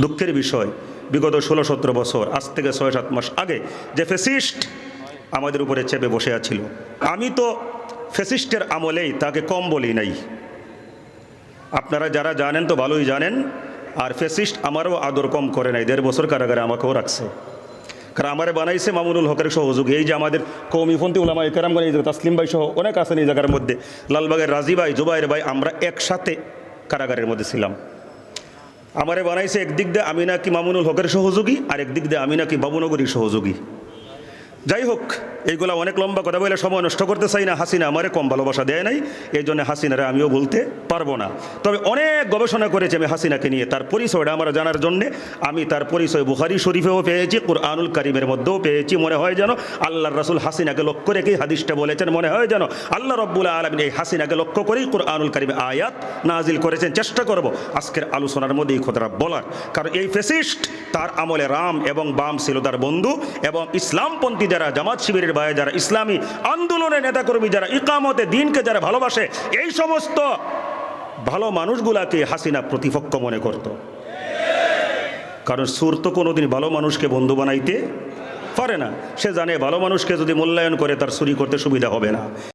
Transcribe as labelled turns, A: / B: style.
A: দুঃখের বিষয়, বিগত ষোলো সতেরো বছর, আজ থেকে ছয় সাত মাস আগে যে ফেসিস্ট আমাদের উপরে চেপে বসে আছিল। আমি তো ফেসিস্টের আমলেই তাকে কম বলি নাই। আপনারা যারা জানেন তো ভালোই জানেন, আর ফেসিস্ট আমারও আদর কম করে নাই, দেড় বছর কারাগারে আমাকেও রাখছে। কারণ আমারে বানাইছে মামুনুল হকের সহযোগী, এই যে আমাদের কৌমিফন্তি উলামা কেরামগঞ্জ এই তাসলিম ভাই সহ অনেক আছেন এই জায়গার মধ্যে, লালবাগের রাজি ভাই, জুবাইর ভাই, আমরা একসাথে কারাগারের মধ্যে ছিলাম। আমারে বানাইছে একদিক দিয়ে আমি নাকি মামুনুল হকের সহযোগী, আর একদিক দিয়ে আমি নাকি বাবুনগরীর সহযোগী। যাই হোক এইগুলা অনেক লম্বা কথা বলে সময় নষ্ট করতে চাই না। হাসিনা আমারে কম ভালোবাসা দেয় নাই এই জন্য হাসিনারে আমিও বলতে পারব না। তবে অনেক গবেষণা করেছি আমি হাসিনাকে নিয়ে। তার পরিচয়টা আমার জানার জন্যে আমি তার পরিচয় বুখারি শরীফেও পেয়েছি, কুরআনুল কারিমের মধ্যেও পেয়েছি। মনে হয় যেন আল্লাহর রাসুল হাসিনাকে লক্ষ্য রেখেই হাদিসটা বলেছেন। মনে হয় যেন আল্লাহ রব্বুল আলমিন এই হাসিনাকে লক্ষ্য করেই কুরআনুল কারিমে আয়াত নাজিল করেছেন। চেষ্টা করব আজকের আলোচনার মধ্যে এই কথাটা বলার। কারণ এই ফেসিস্ট তার আমলে রাম এবং বাম ছিল তার বন্ধু এবং ইসলামপন্থী যারা জামাত শিবিরের বাইরে, যারা ইসলামী আন্দোলনের নেতাকর্মী, যারা ইকামতে দিনকে যারা ভালোবাসে, এই সমস্ত ভালো মানুষগুলাকে হাসিনা প্রতিপক্ষ মনে করত। কারণ সুর তো কোনোদিন ভালো মানুষকে বন্ধু বানাইতে পারে না। সে জানে ভালো মানুষকে যদি মূল্যায়ন করে, তার চুরি করতে সুবিধা হবে না।